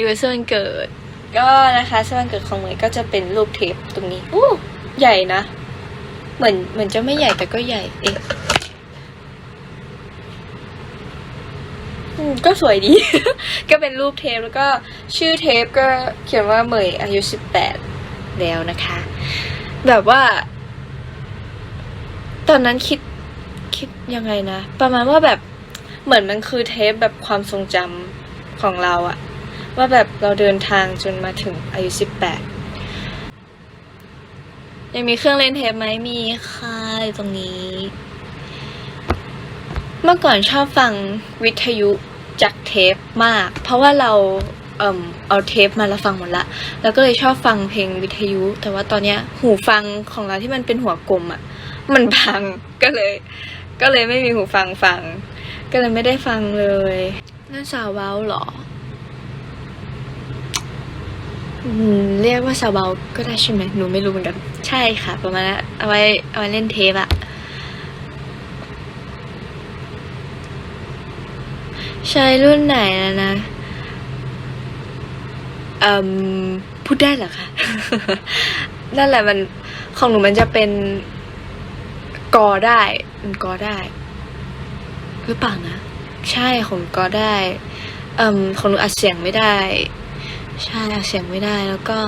อีเวนต์วันเกิด ก็นะคะเสื้อวันเกิดของเหมยก็จะเป็นรูปเทปตรงนี้อู้ใหญ่นะ เหมือนเหมือนจะไม่ใหญ่แต่ก็ใหญ่ เองก็สวยดี ก็เป็นรูปเทปแล้วก็ชื่อเทปก็เขียนว่าเหมยอายุสิบแปดแล้วนะคะ แบบว่า ตอนนั้นคิดคิดยังไงนะ ประมาณว่าแบบเหมือนมันคือเทปแบบความทรงจำของเราอะ ว่าแบบเราเดินทางจนมาถึงอายุสิบแปดยังมีเครื่องเล่นเทปไหมมีค่ะตรงนี้ เมื่อก่อนชอบฟังวิทยุจากเทปมาก เพราะว่าเราเอ่มเอาเทปมาแล้วฟังหมดละ แล้วก็เลยชอบฟังเพลงวิทยุ แต่ว่าตอนเนี้ยหูฟังของเราที่มันเป็นหัวกลมอะ่ะ มันพังก็เลย ก็เลยไม่มีหูฟังฟัง ก็เลยไม่ได้ฟังเลยนั่นสาวเว้าเหรอ เรียกว่าสาวเบาก็ได้ใช่ไหมหนูไม่รู้เหมือนกัน ใช่ค่ะ ประมาณนั้นเอาไว้เอาไว้เล่นเทปอะใช้รุ่นไหนอะนะเอ่มพูดได้เหรอคะนั่นแหละมันของหนูมันจะเป็นกอได้มันกอได้หรือเปล่านะ ใช่ของหนูกอได้เอ่มของหนูอัดเสียงไม่ได้ ใช่อัดเสียงไม่ได้แล้วก็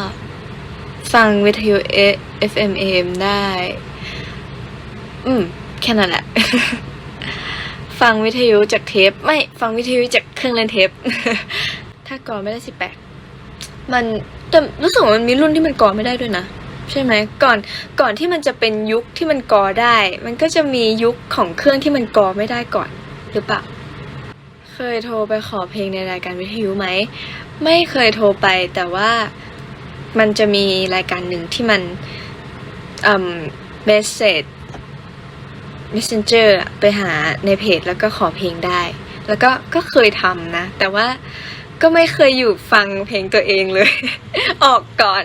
ฟังวิทยุ FM AM ได้ อืม แค่นั้นแหละ ฟังวิทยุจากเทป ไม่ฟังวิทยุจากเครื่องเล่นเทป ถ้าก่อไม่ได้สิบแปดมันแต่รู้สึกว่ามันมีรุ่นที่มันก่อไม่ได้ด้วยนะ ใช่ไหม ก่อนก่อนที่มันจะเป็นยุคที่มันก่อได้ มันก็จะมียุคของเครื่องที่มันก่อไม่ได้ก่อน หรือเปล่า เคยโทรไปขอเพลงในรายการวิทยุไหม ไม่เคยโทรไปแต่ว่ามันจะมีรายการหนึ่งที่มันอืมเมสเซจ messenger ไปหาในเพจแล้วก็ขอเพลงได้ แล้วก็ก็เคยทำนะ แต่ว่าก็ไม่เคยอยู่ฟังเพลงตัวเองเลย ออกก่อน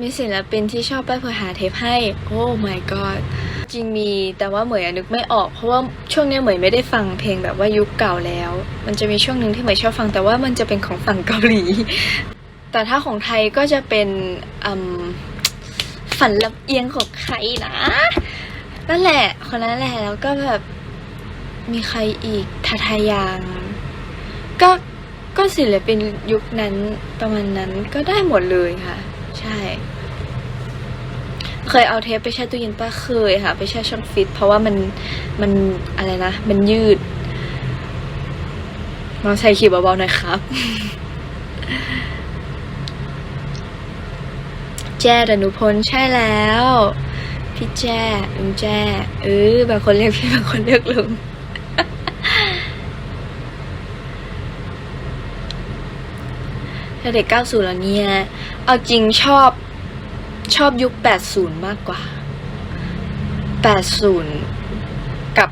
มีศิลปินที่ชอบไปเพื่อหาเทปให้ โอ้ my god จริงมี แต่ว่าเหมยอะนึกไม่ออก เพราะว่าช่วงเนี้ยเหมยไม่ได้ฟังเพลงแบบว่ายุคเก่าแล้ว มันจะมีช่วงหนึ่งที่เหมยชอบฟัง แต่ว่ามันจะเป็นของฝั่งเกาหลี แต่ถ้าของไทยก็จะเป็นฝันลับเอียงของใครนะนั่นแหละคนนั้นแหละแล้วก็แบบมีใครอีกทาทายังก็ก็ศิลปินยุคนั้นประมาณนั้นก็ได้หมดเลยค่ะ ใช่ เคยเอาเทปไปแช่ตู้เย็นป้าเคยค่ะ ไปแช่ช่องฟิต เพราะว่ามันมันอะไรนะ มันยืดลองใช้ขีบเบาๆหน่อยครับ แจ้ดนุพลใช่แล้ว พี่แจ้ลุงแจ้เออบางคนเรียกพี่บางคนเรียกลุงถ้าเด็ก90แล้วเนี่ย เอาจริงชอบ ชอบยุค 80 มากกว่า 80 กับ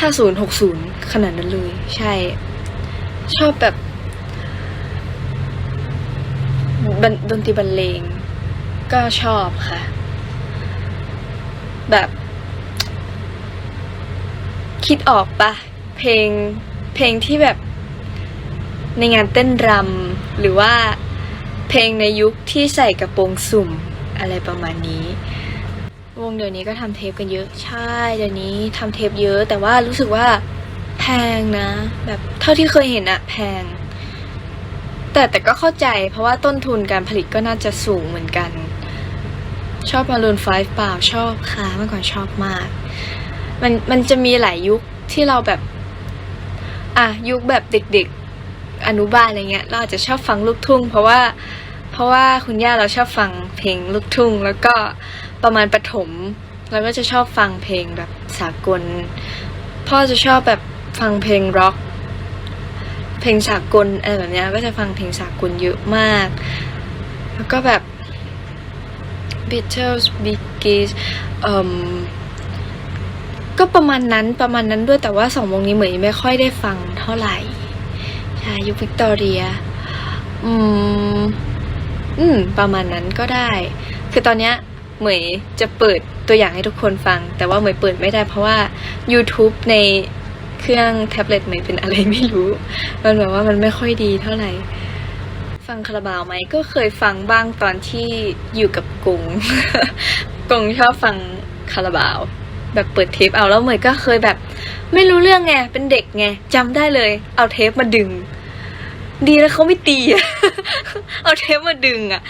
50 60 ขนาดนั้นเลย ใช่ ชอบแบบดนตรีบรรเลง ก็ชอบค่ะ แบบ คิดออกปะเพลงเพลงที่แบบในงานเต้นรำหรือว่า เพลงในยุคที่ใส่กระโปรงสุ่มอะไรประมาณนี้ วงเดี๋ยวนี้ก็ทำเทปกันเยอะ ใช่เดี๋ยวนี้ทำเทปเยอะ แต่ว่ารู้สึกว่าแพงนะ แบบเท่าที่เคยเห็นอะแพง แต่แต่ก็เข้าใจ เพราะว่าต้นทุนการผลิตก็น่าจะสูงเหมือนกัน ชอบมารูนไฟเปล่าชอบค่ะเมื่อก่อนชอบมาก มันมันจะมีหลายยุคที่เราแบบ อะยุคแบบเด็กๆ อนุบาลอะไรเงี้ยเราอาจจะชอบฟังลูกทุ่ง เพราะว่าเพราะว่าคุณย่าเราชอบฟังเพลงลูกทุ่ง แล้วก็ประมาณประถมเราก็จะชอบฟังเพลงแบบสากล พ่อจะชอบแบบฟังเพลงร็อก เพลงสากลอะไรแบบเนี้ยก็จะฟังเพลงสากลเยอะมาก แล้วก็แบบ Beatles Bee Gees ก็ประมาณนั้นประมาณนั้นด้วยแต่ว่าสองวงนี้เหมยไม่ค่อยได้ฟังเท่าไหร่ ใช่ยุควิกตอเรีย อืม อืม ประมาณนั้นก็ได้ คือตอนเนี้ยเหมยจะเปิดตัวอย่างให้ทุกคนฟัง แต่ว่าเหมยเปิดไม่ได้เพราะว่า YouTube ในเครื่องแท็บเล็ตใหม่เป็นอะไรไม่รู้ มันแบบว่ามันไม่ค่อยดีเท่าไหร่ ฟังคาราบาวไหมก็เคยฟังบ้างตอนที่อยู่กับกงกงชอบฟังคาราบาว แบบเปิดเทปเอาแล้วเหมยก็เคยแบบ ไม่รู้เรื่องไง เป็นเด็กไงจำได้เลย เอาเทปมาดึง ดีแล้วเขาไม่ตี เอาเทปมาดึงอะ